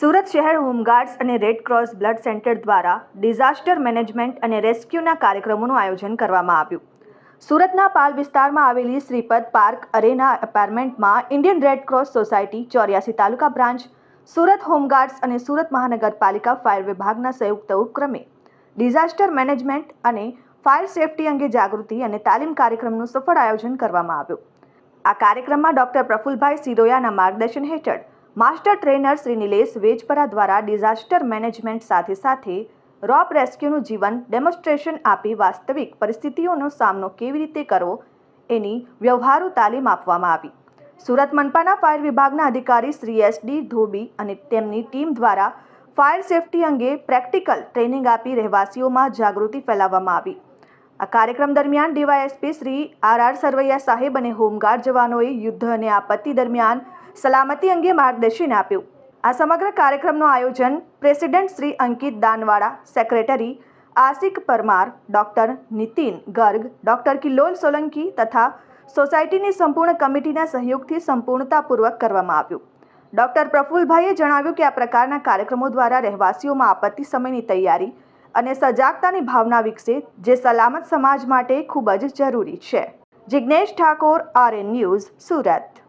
સુરત શહેર હોમગાર્ડ્સ અને red cross blood centre દ્વારા ડિઝાસ્ટર મેનેજમેન્ટ અને રેસ્ક્યુના કાર્યક્રમોનું આયોજન કરવામાં આવ્યું. સુરતના પાલ વિસ્તારમાં આવેલી શ્રીપદ પાર્ક અરેના એપાર્ટમેન્ટમાં ઇન્ડિયન રેડ ક્રોસ સોસાયટી ચોર્યાસી તાલુકા બ્રાન્ચ, સુરત હોમગાર્ડ્સ અને સુરત મહાનગરપાલિકા ફાયર વિભાગના સંયુક્ત ઉપક્રમે ડિઝાસ્ટર મેનેજમેન્ટ અને ફાયર સેફટી અંગે જાગૃતિ અને તાલીમ કાર્યક્રમનું સફળ આયોજન કરવામાં આવ્યું. આ કાર્યક્રમમાં ડોક્ટર પ્રફુલભાઈ સિરોયાના માર્ગદર્શન હેઠળ માસ્ટર ટ્રેનર શ્રી નિલેશ વેજપરા દ્વારા ડિઝાસ્ટર મેનેજમેન્ટ સાથે સાથે રોપ રેસ્ક્યુનું જીવન ડેમોન્સ્ટ્રેશન આપી વાસ્તવિક પરિસ્થિતિઓનો સામનો કેવી રીતે કરવો એની વ્યવહારુ તાલીમ આપવામાં આવી. સુરત મનપાના ફાયર વિભાગના અધિકારી શ્રી એસ ડી ધોબી અને તેમની ટીમ દ્વારા ફાયર સેફટી અંગે પ્રેક્ટિકલ ટ્રેનિંગ આપી રહેવાસીઓમાં જાગૃતિ ફેલાવવામાં આવી. આ કાર્યક્રમ દરમિયાન DYSP Shri R R Sarvaiya સાહેબ અને હોમગાર્ડ જવાનોએ યુદ્ધ અને આપત્તિ દરમિયાન સલામતી અંગે માર્ગદર્શન આપ્યું. આ સમગ્ર કાર્યક્રમનું આયોજન president Shri Ankit Danwada, secretary Ashik Parmar, doctor Nitin Garg, doctor Kilol Solanki તથા સોસાયટીની સંપૂર્ણ કમિટીના સહયોગથી સંપૂર્ણતાપૂર્વક કરવામાં આવ્યું. ડોક્ટર પ્રફુલભાઈએ જણાવ્યું કે આ પ્રકારના કાર્યક્રમો દ્વારા રહેવાસીઓમાં આપત્તિ સમયની તૈયારી અને સજાગતાની ભાવના વિકસે, જે સલામત સમાજ માટે ખૂબ જ જરૂરી છે. Jignesh Thakor, RN News, Surat.